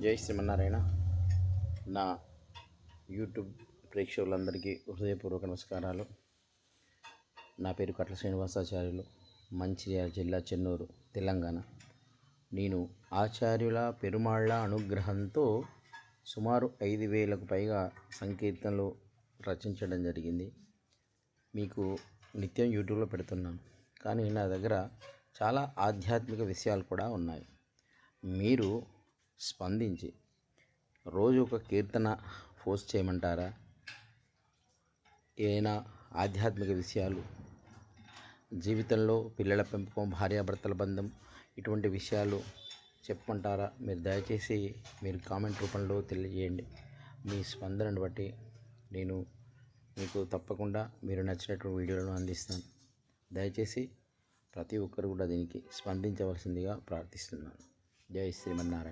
జై శ్రీమన్నారాయణ. నా యూట్యూబ్ ప్రేక్షకులందరికీ హృదయపూర్వక నమస్కారాలు. నా పేరు కట్ల శ్రీనివాసాచార్యులు మంచిర్యాల జిల్లా చెన్నూరు తెలంగాణ. నేను ఆచార్యుల పెరుమాళ్ళ అనుగ్రహంతో సుమారు ఐదు వేలకు పైగా సంకీర్తనలు రచించడం జరిగింది. మీకు నిత్యం యూట్యూబ్లో పెడుతున్నాను. కానీ నా దగ్గర చాలా ఆధ్యాత్మిక విషయాలు కూడా ఉన్నాయి. మీరు స్పందించి రోజు ఒక కీర్తన పోస్ట్ చేయమంటారా? ఏదైనా ఆధ్యాత్మిక విషయాలు? జీవితంలో పిల్లల పెంపకం భార్యాభర్తల బంధం ఇటువంటి విషయాలు చెప్పమంటారా? మీరు దయచేసి మీరు కామెంట్ రూపంలో తెలియజేయండి. మీ స్పందనను బట్టి నేను మీకు తప్పకుండా మీరు నచ్చినటువంటి వీడియోలను అందిస్తాను. దయచేసి ప్రతి ఒక్కరు కూడా దీనికి స్పందించవలసిందిగా ప్రార్థిస్తున్నాను. జై శ్రీమన్నారాయణ.